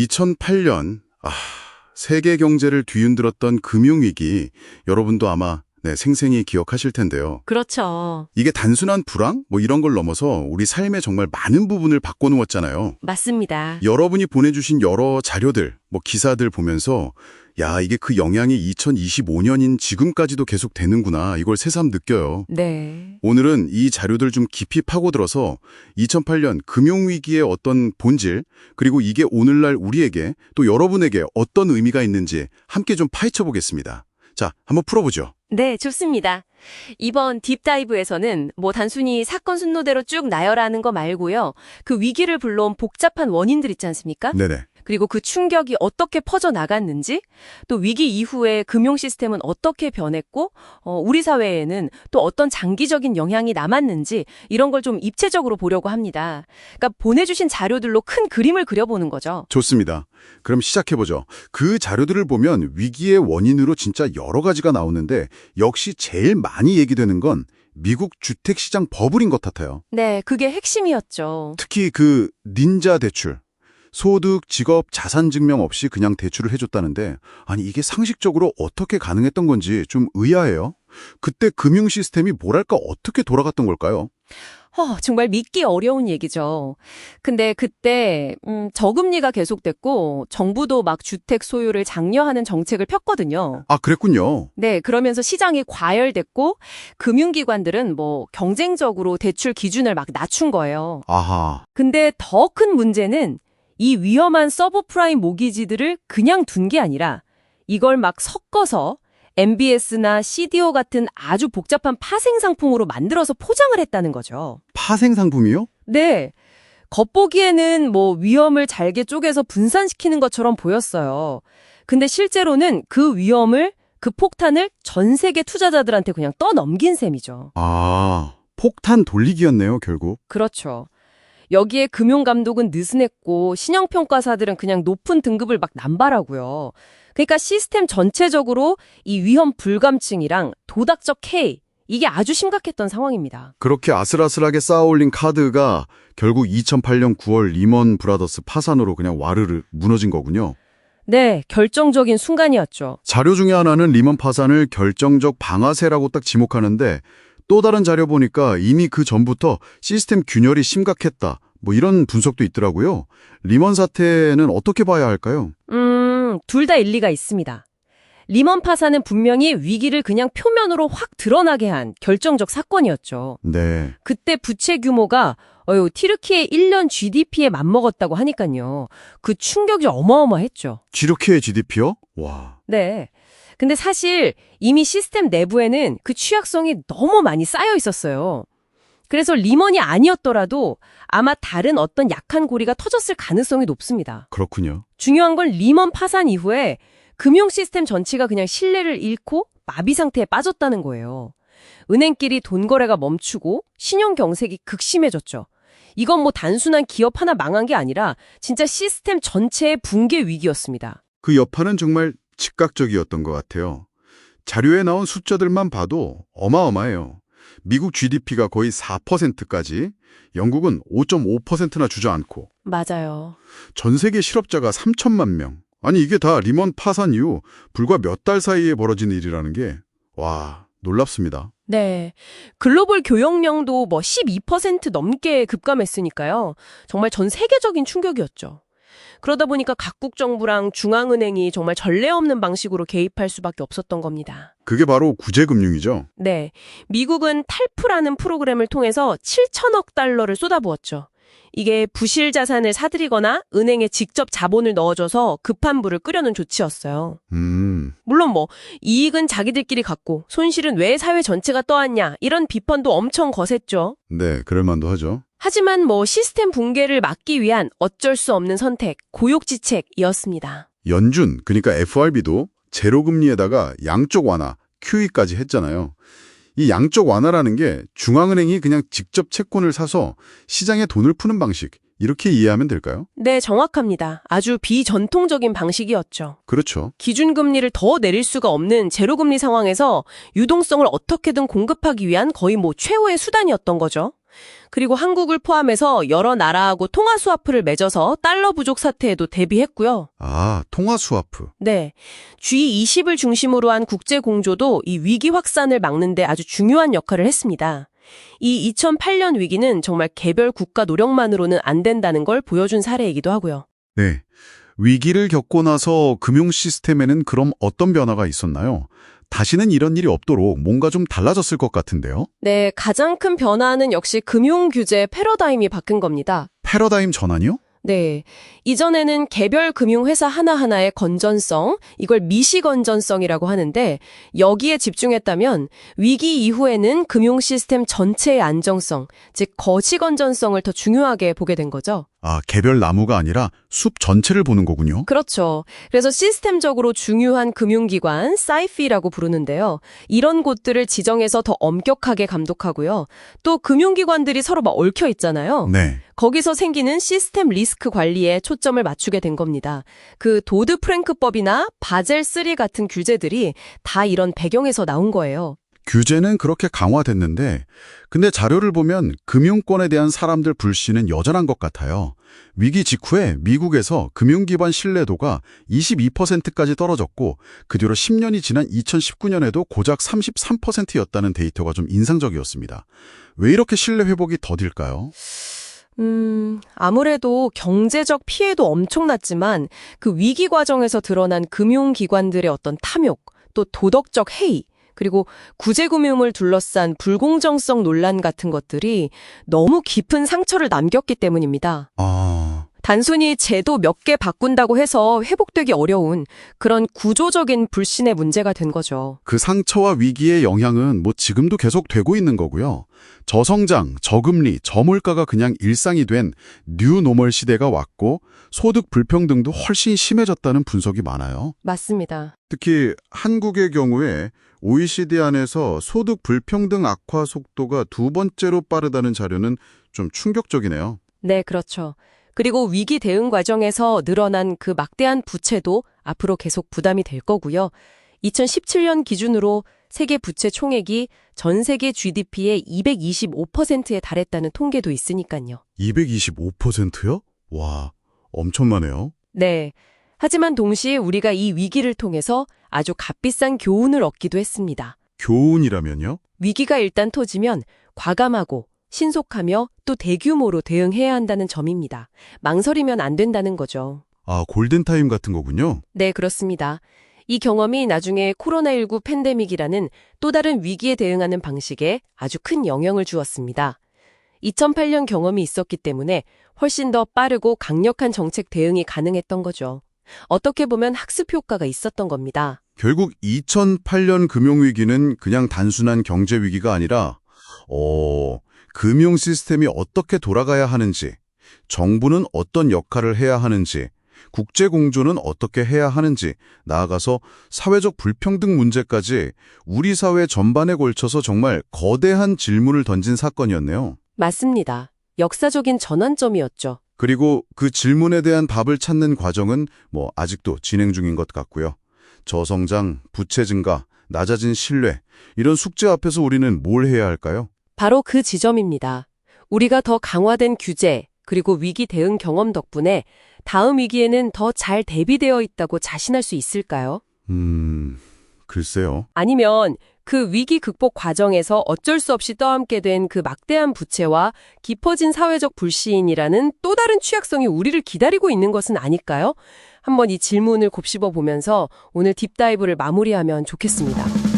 2008년 아, 세계 경제를 뒤흔들었던 금융위기 여러분도 아마 네, 생생히 기억하실 텐데요. 그렇죠. 이게 단순한 불황 뭐 이런 걸 넘어서 우리 삶의 정말 많은 부분을 바꿔놓았잖아요. 맞습니다. 여러분이 보내주신 여러 자료들, 뭐 기사들 보면서 야 이게 그 영향이 2025년인 지금까지도 계속 되는구나 이걸 새삼 느껴요. 네. 오늘은 이 자료들 좀 깊이 파고들어서 2008년 금융위기의 어떤 본질, 그리고 이게 오늘날 우리에게 또 여러분에게 어떤 의미가 있는지 함께 좀 파헤쳐 보겠습니다. 자, 한번 풀어보죠. 네, 좋습니다. 이번 딥다이브에서는 뭐 단순히 사건 순로대로 쭉 나열하는 거 말고요. 그 위기를 불러온 복잡한 원인들 있지 않습니까? 네네. 그리고 그 충격이 어떻게 퍼져 나갔는지, 또 위기 이후에 금융 시스템은 어떻게 변했고, 어, 우리 사회에는 또 어떤 장기적인 영향이 남았는지 이런 걸 좀 입체적으로 보려고 합니다. 그러니까 보내주신 자료들로 큰 그림을 그려보는 거죠. 좋습니다. 그럼 시작해보죠. 그 자료들을 보면 위기의 원인으로 진짜 여러 가지가 나오는데 역시 제일 많이 얘기되는 건 미국 주택시장 버블인 것 같아요. 네, 그게 핵심이었죠. 특히 그 닌자 대출. 소득, 직업, 자산 증명 없이 그냥 대출을 해줬다는데 아니 이게 상식적으로 어떻게 가능했던 건지 좀 의아해요. 그때 금융 시스템이 뭐랄까 어떻게 돌아갔던 걸까요? 어, 정말 믿기 어려운 얘기죠. 근데 그때 음, 저금리가 계속됐고 정부도 막 주택 소유를 장려하는 정책을 폈거든요. 아 그랬군요. 네, 그러면서 시장이 과열됐고 금융기관들은 뭐 경쟁적으로 대출 기준을 막 낮춘 거예요. 아하. 근데 더 큰 문제는 이 위험한 서브프라임 모기지들을 그냥 둔 게 아니라 이걸 막 섞어서 MBS나 CDO 같은 아주 복잡한 파생 상품으로 만들어서 포장을 했다는 거죠. 파생 상품이요? 네. 겉보기에는 뭐 위험을 잘게 쪼개서 분산시키는 것처럼 보였어요. 근데 실제로는 그 위험을, 그 폭탄을 전 세계 투자자들한테 그냥 떠넘긴 셈이죠. 아 폭탄 돌리기였네요 결국. 그렇죠. 여기에 금융감독은 느슨했고 신용평가사들은 그냥 높은 등급을 막 남발하고요. 그러니까 시스템 전체적으로 이 위험 불감증이랑 도덕적 K 이게 아주 심각했던 상황입니다. 그렇게 아슬아슬하게 쌓아올린 카드가 결국 2008년 9월 리먼 브라더스 파산으로 그냥 와르르 무너진 거군요. 네, 결정적인 순간이었죠. 자료 중에 하나는 리먼 파산을 결정적 방아쇠라고 딱 지목하는데 또 다른 자료 보니까 이미 그 전부터 시스템 균열이 심각했다. 뭐 이런 분석도 있더라고요. 리먼 사태는 어떻게 봐야 할까요? 음, 둘 다 일리가 있습니다. 리먼 파산은 분명히 위기를 그냥 표면으로 확 드러나게 한 결정적 사건이었죠. 네. 그때 부채 규모가 어유 티르키의 1년 GDP에 맞먹었다고 하니까요. 그 충격이 어마어마했죠. 지르키의 GDP요? 와. 네. 근데 사실 이미 시스템 내부에는 그 취약성이 너무 많이 쌓여 있었어요. 그래서 리먼이 아니었더라도 아마 다른 어떤 약한 고리가 터졌을 가능성이 높습니다. 그렇군요. 중요한 건 리먼 파산 이후에 금융 시스템 전체가 그냥 신뢰를 잃고 마비 상태에 빠졌다는 거예요. 은행끼리 돈 거래가 멈추고 신용 경색이 극심해졌죠. 이건 뭐 단순한 기업 하나 망한 게 아니라 진짜 시스템 전체의 붕괴 위기였습니다. 그 여파는 정말 즉각적이었던 것 같아요. 자료에 나온 숫자들만 봐도 어마어마해요. 미국 GDP가 거의 4%까지, 영국은 5.5%나 주저앉고, 맞아요. 전 세계 실업자가 3천만 명. 아니 이게 다 리먼 파산 이후 불과 몇 달 사이에 벌어진 일이라는 게, 와, 놀랍습니다. 네. 글로벌 교역량도 뭐 12% 넘게 급감했으니까요. 정말 전 세계적인 충격이었죠. 그러다 보니까 각국 정부랑 중앙은행이 정말 전례 없는 방식으로 개입할 수밖에 없었던 겁니다. 그게 바로 구제금융이죠. 네. 미국은 탈프라는 프로그램을 통해서 7천억 달러를 쏟아부었죠. 이게 부실 자산을 사들이거나 은행에 직접 자본을 넣어줘서 급한 불을 끄려는 조치였어요. 음, 물론 뭐 이익은 자기들끼리 갖고 손실은 왜 사회 전체가 떠안냐 이런 비판도 엄청 거셌죠. 네, 그럴만도 하죠. 하지만 뭐 시스템 붕괴를 막기 위한 어쩔 수 없는 선택, 고욕지책이었습니다. 연준, 그러니까 FRB도 제로금리에다가 양쪽 완화, QE까지 했잖아요. 이 양쪽 완화라는 게 중앙은행이 그냥 직접 채권을 사서 시장에 돈을 푸는 방식, 이렇게 이해하면 될까요? 네, 정확합니다. 아주 비전통적인 방식이었죠. 그렇죠. 기준금리를 더 내릴 수가 없는 제로금리 상황에서 유동성을 어떻게든 공급하기 위한 거의 뭐 최후의 수단이었던 거죠. 그리고 한국을 포함해서 여러 나라하고 통화 수화프를 맺어서 달러 부족 사태에도 대비했고요. 아, 통화 스와프. 네. G20을 중심으로 한 국제 공조도 이 위기 확산을 막는 데 아주 중요한 역할을 했습니다. 이 2008년 위기는 정말 개별 국가 노력만으로는 안 된다는 걸 보여준 사례이기도 하고요. 네. 위기를 겪고 나서 금융 시스템에는 그럼 어떤 변화가 있었나요? 다시는 이런 일이 없도록 뭔가 좀 달라졌을 것 같은데요? 네, 가장 큰 변화는 역시 금융 규제 패러다임이 바뀐 겁니다. 패러다임 전환이요? 네. 이전에는 개별 금융회사 하나하나의 건전성, 이걸 미시 건전성이라고 하는데 여기에 집중했다면 위기 이후에는 금융 시스템 전체의 안정성, 즉 거시 건전성을 더 중요하게 보게 된 거죠. 아, 개별 나무가 아니라 숲 전체를 보는 거군요. 그렇죠. 그래서 시스템적으로 중요한 금융기관, 사이피라고 부르는데요. 이런 곳들을 지정해서 더 엄격하게 감독하고요. 또 금융기관들이 서로 막 얽혀 있잖아요. 네. 거기서 생기는 시스템 리스크 관리에 초점을 맞추게 된 겁니다. 그 도드 프랭크법이나 바젤 3 같은 규제들이 다 이런 배경에서 나온 거예요. 규제는 그렇게 강화됐는데, 근데 자료를 보면 금융권에 대한 사람들 불신은 여전한 것 같아요. 위기 직후에 미국에서 금융기반 신뢰도가 22%까지 떨어졌고, 그 뒤로 10년이 지난 2019년에도 고작 33%였다는 데이터가 좀 인상적이었습니다. 왜 이렇게 신뢰 회복이 더딜까요? 음, 아무래도 경제적 피해도 엄청났지만 그 위기 과정에서 드러난 금융기관들의 어떤 탐욕, 또 도덕적 해이, 그리고 구제금융을 둘러싼 불공정성 논란 같은 것들이 너무 깊은 상처를 남겼기 때문입니다. 아, 단순히 제도 몇 개 바꾼다고 해서 회복되기 어려운 그런 구조적인 불신의 문제가 된 거죠. 그 상처와 위기의 영향은 뭐 지금도 계속 되고 있는 거고요. 저성장, 저금리, 저물가가 그냥 일상이 된 뉴노멀 시대가 왔고 소득 불평등도 훨씬 심해졌다는 분석이 많아요. 맞습니다. 특히 한국의 경우에 OECD 안에서 소득 불평등 악화 속도가 두 번째로 빠르다는 자료는 좀 충격적이네요. 네, 그렇죠. 그리고 위기 대응 과정에서 늘어난 그 막대한 부채도 앞으로 계속 부담이 될 거고요. 2017년 기준으로 세계 부채 총액이 전 세계 GDP의 225%에 달했다는 통계도 있으니까요. 225%요? 와, 엄청나네요. 네. 하지만 동시에 우리가 이 위기를 통해서 아주 값비싼 교훈을 얻기도 했습니다. 교훈이라면요? 위기가 일단 터지면 과감하고 신속하며 또 대규모로 대응해야 한다는 점입니다. 망설이면 안 된다는 거죠. 아, 골든타임 같은 거군요. 네, 그렇습니다. 이 경험이 나중에 코로나19 팬데믹이라는 또 다른 위기에 대응하는 방식에 아주 큰 영향을 주었습니다. 2008년 경험이 있었기 때문에 훨씬 더 빠르고 강력한 정책 대응이 가능했던 거죠. 어떻게 보면 학습 효과가 있었던 겁니다. 결국 2008년 금융위기는 그냥 단순한 경제위기가 아니라 어, 금융 시스템이 어떻게 돌아가야 하는지, 정부는 어떤 역할을 해야 하는지, 국제공조는 어떻게 해야 하는지, 나아가서 사회적 불평등 문제까지 우리 사회 전반에 걸쳐서 정말 거대한 질문을 던진 사건이었네요. 맞습니다. 역사적인 전환점이었죠. 그리고 그 질문에 대한 답을 찾는 과정은 뭐 아직도 진행 중인 것 같고요. 저성장, 부채 증가, 낮아진 신뢰, 이런 숙제 앞에서 우리는 뭘 해야 할까요? 바로 그 지점입니다. 우리가 더 강화된 규제, 그리고 위기 대응 경험 덕분에 다음 위기에는 더 잘 대비되어 있다고 자신할 수 있을까요? 음, 글쎄요. 아니면 그 위기 극복 과정에서 어쩔 수 없이 떠안게 된 그 막대한 부채와 깊어진 사회적 불신이라는 또 다른 취약성이 우리를 기다리고 있는 것은 아닐까요? 한번 이 질문을 곱씹어 보면서 오늘 딥다이브를 마무리하면 좋겠습니다.